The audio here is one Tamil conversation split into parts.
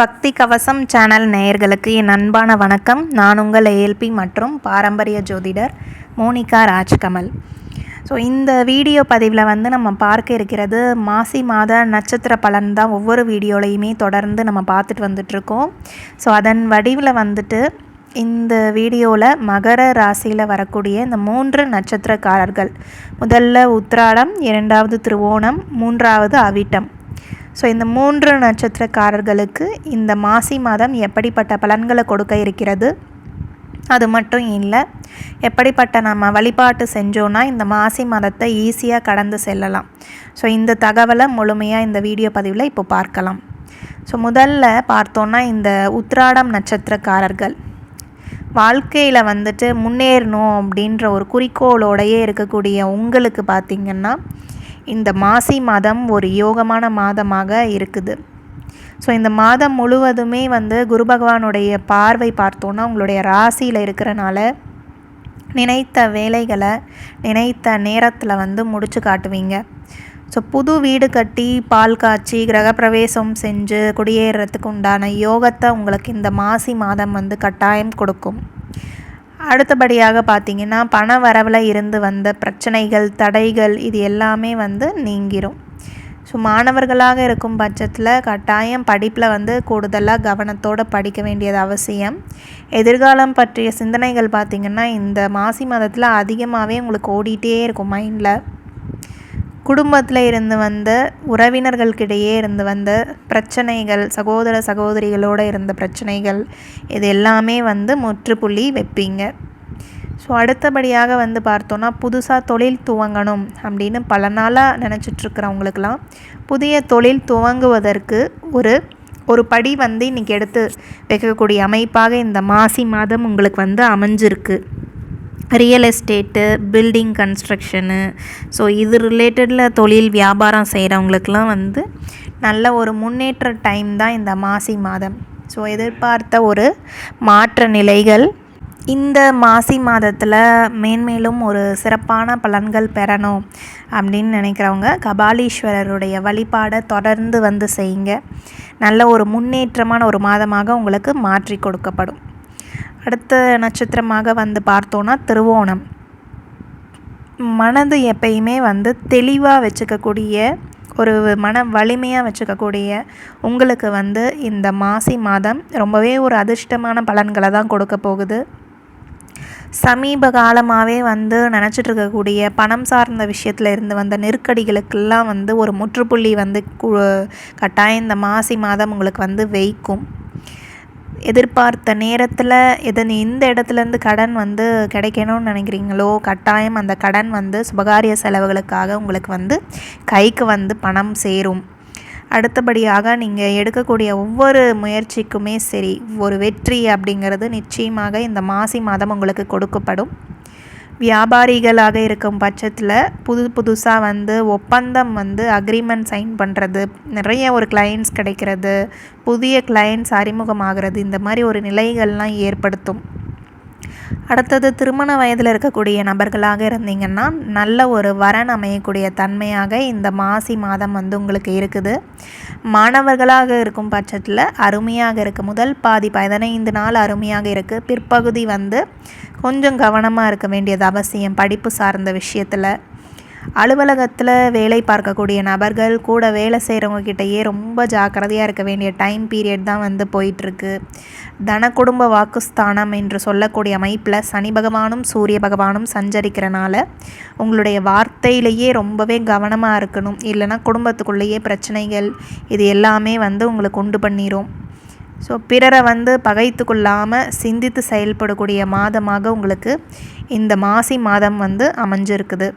பக்தி கவசம் சேனல் நேயர்களுக்கு என் அன்பான வணக்கம். நான் உங்கள் ஏஎல்பி மற்றும் பாரம்பரிய ஜோதிடர் மோனிகா ராஜ்கமல். ஸோ இந்த வீடியோ பதிவில் வந்து நம்ம பார்க்க இருக்கிறது மாசி மாத நட்சத்திர பலன் தான் ஒவ்வொரு வீடியோலையுமே தொடர்ந்து நம்ம பார்த்துட்டு வந்துட்ருக்கோம் ஸோ அதன் வடிவில் வந்துட்டு இந்த வீடியோவில் மகர ராசியில் வரக்கூடிய இந்த மூன்று நட்சத்திரக்காரர்கள். முதல்ல உத்ராடம் இரண்டாவது திருவோணம் மூன்றாவது அவிட்டம். ஸோ இந்த மூன்று நட்சத்திரக்காரர்களுக்கு இந்த மாசி மாதம் எப்படிப்பட்ட பலன்களை கொடுக்க இருக்கிறது? அது மட்டும் இல்லை எப்படிப்பட்ட நம்ம வழிபாட்டு செஞ்சோன்னா இந்த மாசி மாதத்தை ஈஸியாக கடந்து செல்லலாம். ஸோ இந்த தகவலை முழுமையாக இந்த வீடியோ பதிவில் இப்போ பார்க்கலாம். ஸோ முதல்ல பார்த்தோன்னா இந்த உத்ராடம் நட்சத்திரக்காரர்கள். வாழ்க்கையில் வந்துட்டு முன்னேறணும் அப்படின்ற ஒரு குறிக்கோளோடையே இருக்கக்கூடிய உங்களுக்கு பார்த்திங்கன்னா இந்த மாசி மாதம் ஒரு யோகமான மாதமாக இருக்குது. ஸோ இந்த மாதம் முழுவதுமே வந்து குரு பகவானுடைய பார்வை பார்த்தோன்னா உங்களுடைய ராசியில் இருக்கிறனால நினைத்த வேலைகளை நினைத்த நேரத்தில் வந்து முடிச்சு காட்டுவீங்க. ஸோ புது வீடு கட்டி பால் காய்ச்சி கிரகப்பிரவேசம் செஞ்சு குடியேறத்துக்கு உண்டான யோகத்தை உங்களுக்கு இந்த மாசி மாதம் வந்து கட்டாயம் கொடுக்கும். அடுத்தபடியாக பார்த்திங்கன்னா பண வரவில் இருந்து வந்த பிரச்சனைகள் தடைகள் இது எல்லாமே வந்து நீங்கிரும். ஸோ மாணவர்களாக இருக்கும் பட்சத்தில் கட்டாயம் படிப்பில் வந்து கூடுதலாக கவனத்தோடு படிக்க வேண்டியது அவசியம். எதிர்காலம் பற்றிய சிந்தனைகள் பார்த்திங்கன்னா இந்த மாசி மாதத்தில் அதிகமாகவே உங்களுக்கு ஓடிட்டே இருக்கும் மைண்டில். குடும்பத்தில் இருந்து வந்த உறவினர்களுக்கிடையே இருந்து வந்த பிரச்சனைகள் சகோதர சகோதரிகளோடு இருந்த பிரச்சனைகள் இது எல்லாமே வந்து முற்றுப்புள்ளி வைப்பீங்க. ஸோ அடுத்தபடியாக வந்து பார்த்தோன்னா புதுசாக தொழில் துவங்கணும் அப்படின்னு பல நாளாக நினச்சிட்ருக்கிறவங்களுக்கெல்லாம் புதிய தொழில் துவங்குவதற்கு ஒரு ஒரு படி வந்து இன்றைக்கி எடுத்து வைக்கக்கூடிய அமைப்பாக இந்த மாசி மாதம் உங்களுக்கு வந்து அமைஞ்சிருக்கு. Real estate building construction so இது ரிலேட்டடில் தொழில் வியாபாரம் செய்கிறவங்களுக்கெலாம் வந்து நல்ல ஒரு முன்னேற்ற டைம் தான் இந்த மாசி மாதம். ஸோ எதிர்பார்த்த ஒரு மாற்ற நிலைகள். இந்த மாசி மாதத்தில் மேன்மேலும் ஒரு சிறப்பான பலன்கள் பெறணும் அப்படின்னு நினைக்கிறவங்க கபாலீஸ்வரருடைய வழிபாடை தொடர்ந்து வந்து செய்யுங்க. நல்ல ஒரு முன்னேற்றமான ஒரு மாதமாக உங்களுக்கு மாற்றி கொடுக்கப்படும். அடுத்த நட்சத்திரமாக வந்து பார்த்தோன்னா திருவோணம். மனது எப்பயுமே வந்து தெளிவாக வச்சுக்கக்கூடிய ஒரு மன வலிமையாக வச்சுக்கக்கூடிய உங்களுக்கு வந்து இந்த மாசி மாதம் ரொம்பவே ஒரு அதிர்ஷ்டமான பலன்களை தான் கொடுக்க போகுது. சமீப காலமாகவே வந்து நினச்சிட்டு இருக்கக்கூடிய பணம் சார்ந்த விஷயத்தில் இருந்து வந்த நெருக்கடிகளுக்கெல்லாம் வந்து ஒரு முற்றுப்புள்ளி வந்து கட்டாயம் இந்த மாசி மாதம் உங்களுக்கு வந்து வைக்கும். எதிர்பார்த்த நேரத்தில் எதன் எந்த இடத்துலேருந்து கடன் வந்து கிடைக்கணும்னு நினைக்கிறீங்களோ கட்டாயம் அந்த கடன் வந்து சுபகாரிய செலவுகளுக்காக உங்களுக்கு வந்து கைக்கு வந்து பணம் சேரும். அடுத்தபடியாக நீங்கள் எடுக்கக்கூடிய ஒவ்வொரு முயற்சிக்குமே சரி ஒரு வெற்றி அப்படிங்கிறது நிச்சயமாக இந்த மாசி மாதம் உங்களுக்கு கொடுக்கப்படும். வியாபாரிகளாக இருக்கும் பட்சத்தில் புது புதுசாக வந்து ஒப்பந்தம் வந்து அக்ரிமெண்ட் சைன் பண்ணுறது நிறைய ஒரு கிளைண்ட்ஸ் கிடைக்கிறது புதிய கிளைண்ட்ஸ் அறிமுகமாகிறது இந்த மாதிரி ஒரு நிலைகள்லாம் ஏற்படுத்தும். அடுத்தது திருமண வயதில் இருக்கக்கூடிய நபர்களாக இருந்தீங்கன்னா நல்ல ஒரு வரன் அமையக்கூடிய தன்மையாக இந்த மாசி மாதம் வந்து உங்களுக்கு இருக்குது. மாணவர்களாக இருக்கும் பட்சத்தில் அருமையாக இருக்குது முதல் பாதி பதினைந்து நாள் அருமையாக இருக்குது பிற்பகுதி வந்து கொஞ்சம் கவனமாக இருக்க வேண்டியது அவசியம். படிப்பு சார்ந்த விஷயத்தில். அலுவலகத்தில் வேலை பார்க்கக்கூடிய நபர்கள் கூட வேலை செய்கிறவங்க கிட்டேயே ரொம்ப ஜாக்கிரதையாக இருக்க வேண்டிய டைம் பீரியட் தான் வந்து போயிட்டுருக்கு. தன குடும்ப வாக்குஸ்தானம் என்று சொல்லக்கூடிய அமைப்பில் சனி பகவானும் சூரிய பகவானும் சஞ்சரிக்கிறனால உங்களுடைய வார்த்தையிலேயே ரொம்பவே கவனமாக இருக்கணும். இல்லைனா குடும்பத்துக்குள்ளேயே பிரச்சனைகள் இது எல்லாமே வந்து உங்களுக்கு உண்டு பண்ணிடும் ஸோ பிறரை வந்து பகைத்து கொள்ளாமல் சிந்தித்து செயல்படக்கூடிய மாதமாக உங்களுக்கு இந்த மாசி மாதம் வந்து அமைஞ்சிருக்குது.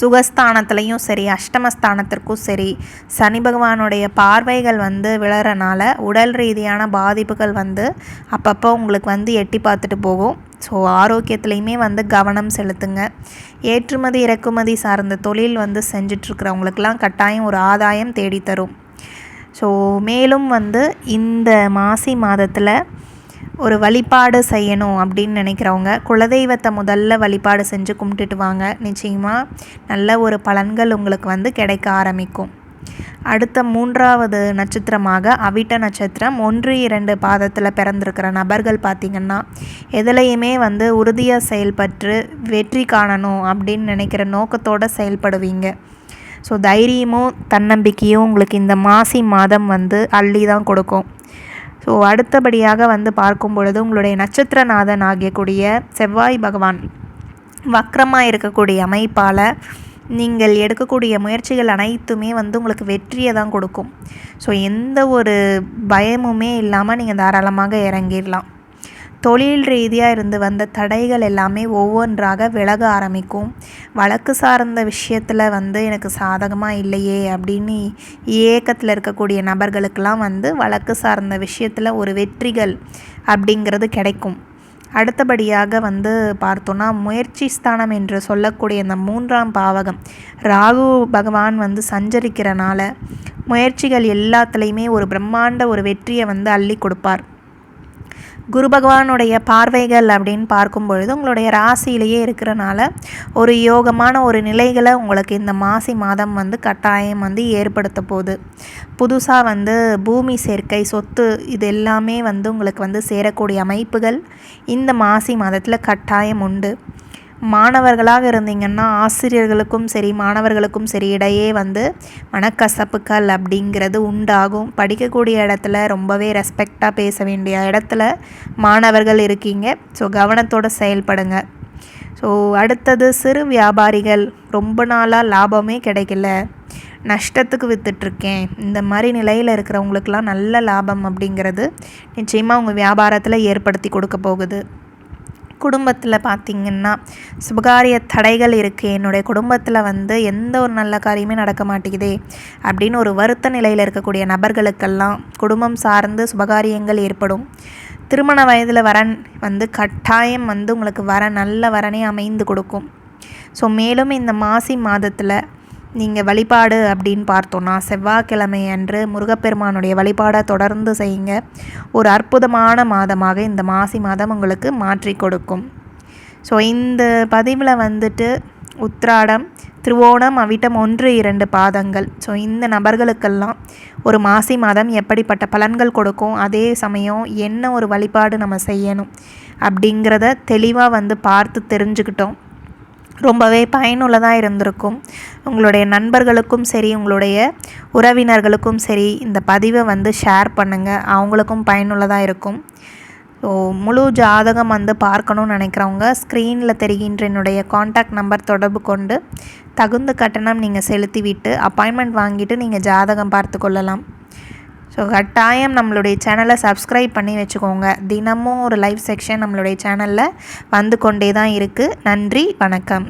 சுகஸ்தானத்துலேயும் சரி அஷ்டமஸ்தானத்திற்கும் சரி சனி பகவானுடைய பார்வைகள் வந்து விழறனால உடல் ரீதியான பாதிப்புகள் வந்து அப்பப்போ உங்களுக்கு வந்து எட்டி பார்த்துட்டு போகும். ஸோ ஆரோக்கியத்துலேயுமே வந்து கவனம் செலுத்துங்க. ஏற்றுமதி இறக்குமதி சார்ந்த தொழில் வந்து செஞ்சிட்ருக்கிறவங்களுக்கெல்லாம் கட்டாயம் ஒரு ஆதாயம் தேடித்தரும். ஸோ மேலும் வந்து இந்த மாசி மாதத்தில் ஒரு வழிபாடு செய்யணும் அப்படின்னு நினைக்கிறவங்க குலதெய்வத்தை முதல்ல வழிபாடு செஞ்சு கும்பிட்டுட்டு வாங்க. நிச்சயமாக நல்ல ஒரு பலன்கள் உங்களுக்கு வந்து கிடைக்க ஆரம்பிக்கும். அடுத்த மூன்றாவது நட்சத்திரமாக அவிட்ட நட்சத்திரம் ஒன்று இரண்டு பாதத்தில் பிறந்திருக்கிற நபர்கள் பார்த்திங்கன்னா எதுலேயுமே வந்து உறுதியாக செயல்பட்டு வெற்றி காணணும் அப்படின்னு நினைக்கிற நோக்கத்தோடு செயல்படுவீங்க. ஸோ தைரியமும் தன்னம்பிக்கையும் உங்களுக்கு இந்த மாசி மாதம் வந்து அள்ளி தான் கொடுக்கும். ஸோ அடுத்தபடியாக வந்து பார்க்கும் பொழுது உங்களுடைய நட்சத்திரநாதன் ஆகியக்கூடிய செவ்வாய் பகவான் வக்கரமாக இருக்கக்கூடிய அமைப்பால் நீங்கள் எடுக்கக்கூடிய முயற்சிகள் அனைத்துமே வந்து உங்களுக்கு வெற்றியை தான் கொடுக்கும். ஸோ எந்த ஒரு பயமுமே இல்லாமல் நீங்கள் தாராளமாக இறங்கிடலாம் தொழில் ரீதியாக இருந்து வந்த தடைகள் எல்லாமே ஒவ்வொன்றாக விலக ஆரம்பிக்கும். வழக்கு சார்ந்த விஷயத்தில் வந்து எனக்கு சாதகமாக இல்லையே அப்படின்னு ஏக்கத்தில் இருக்கக்கூடிய நபர்களுக்கெல்லாம் வந்து வழக்கு சார்ந்த விஷயத்தில் ஒரு வெற்றிகள் அப்படிங்கிறது கிடைக்கும். அடுத்தபடியாக வந்து பார்த்தோன்னா முயற்சி ஸ்தானம் என்று சொல்லக்கூடிய இந்த மூன்றாம் பாவகம் ராகு பகவான் வந்து சஞ்சரிக்கிறனால முயற்சிகள் எல்லாத்துலேயுமே ஒரு பிரம்மாண்ட ஒரு வெற்றியை வந்து அள்ளி கொடுப்பார். குரு பகவானுடைய பார்வைகள் அப்படின்னு பார்க்கும் பொழுது உங்களுடைய ராசியிலேயே இருக்கிறனால ஒரு யோகமான ஒரு நிலைகளை உங்களுக்கு இந்த மாசி மாதம் வந்து கட்டாயம் வந்து ஏற்படுத்த போகுது. புதுசாக வந்து பூமி சேர்க்கை சொத்து இது எல்லாமே வந்து உங்களுக்கு வந்து சேரக்கூடிய அமைப்புகள் இந்த மாசி மாதத்தில் கட்டாயம் உண்டு. மாணவர்களாக இருந்தீங்கன்னா ஆசிரியர்களுக்கும் சரி மாணவர்களுக்கும் சரி இடையே வந்து மனக்கசப்புக்கள் அப்படிங்கிறது உண்டாகும். படிக்கக்கூடிய இடத்துல ரொம்பவே ரெஸ்பெக்டாக பேச வேண்டிய இடத்துல மாணவர்கள் இருக்கீங்க. ஸோ கவனத்தோடு செயல்படுங்க. ஸோ அடுத்தது சிறு வியாபாரிகள். ரொம்ப நாளாக லாபமே கிடைக்கல. நஷ்டத்துக்கு விற்றுட்ருக்கேன் இந்த மாதிரி நிலையில் இருக்கிறவங்களுக்கெல்லாம் நல்ல லாபம் அப்படிங்கிறது நிச்சயமாக உங்கள் வியாபாரத்தில் ஏற்படுத்தி கொடுக்க போகுது. குடும்பத்தில் பார்த்திங்கன்னா சுபகாரிய தடைகள் இருக்குது என்னுடைய குடும்பத்தில் வந்து எந்த ஒரு நல்ல காரியமே நடக்க மாட்டேங்குதே அப்படின்னு ஒரு வருத்த நிலையில் இருக்கக்கூடிய நபர்களுக்கெல்லாம் குடும்பம் சார்ந்து சுபகாரியங்கள் ஏற்படும். திருமண வயதில் வரன் வந்து கட்டாயம் வந்து உங்களுக்கு வர நல்ல வரனே அமைந்து கொடுக்கும். ஸோ மேலும் இந்த மாசி மாதத்தில் நீங்கள் வழிபாடு அப்படின்னு பார்த்தோன்னா செவ்வாய்க்கிழமை அன்று முருகப்பெருமானுடைய வழிபாடை தொடர்ந்து செய்யுங்க. ஒரு அற்புதமான மாதமாக இந்த மாசி மாதம் உங்களுக்கு மாற்றி கொடுக்கும். ஸோ இந்த பதிவில் வந்துட்டு உத்ராடம் திருவோணம் அவிட்டம் ஒன்று இரண்டு பாதங்கள். ஸோ இந்த நபர்களுக்கெல்லாம் ஒரு மாசி மாதம் எப்படிப்பட்ட பலன்கள் கொடுக்கும்? அதே சமயம் என்ன ஒரு வழிபாடு நம்ம செய்யணும் அப்படிங்கிறத தெளிவாக வந்து பார்த்து தெரிஞ்சுக்கிட்டோம். ரொம்பவே பயனுள்ளதாக இருந்திருக்கும். உங்களுடைய நண்பர்களுக்கும் சரி உங்களுடைய உறவினர்களுக்கும் சரி இந்த பதிவை வந்து ஷேர் பண்ணுங்கள் அவங்களுக்கும் பயனுள்ளதாக இருக்கும். ஸோ முழு ஜாதகம் வந்து பார்க்கணுன்னு நினைக்கிறவங்க ஸ்க்ரீனில் தெரிகின்ற என்னுடைய காண்டாக்ட் நம்பர் தொடர்பு கொண்டு தகுந்த கட்டணம் நீங்கள் செலுத்திவிட்டு அப்பாயின்மெண்ட் வாங்கிட்டு நீங்கள் ஜாதகம் பார்த்து கொள்ளலாம். ஸோ கட்டாயம் நம்மளுடைய சேனலை சப்ஸ்கிரைப் பண்ணி வச்சுக்கோங்க. தினமும் ஒரு லைவ் செக்ஷன் நம்மளுடைய சேனலில் வந்து கொண்டே தான் இருக்குது நன்றி வணக்கம்.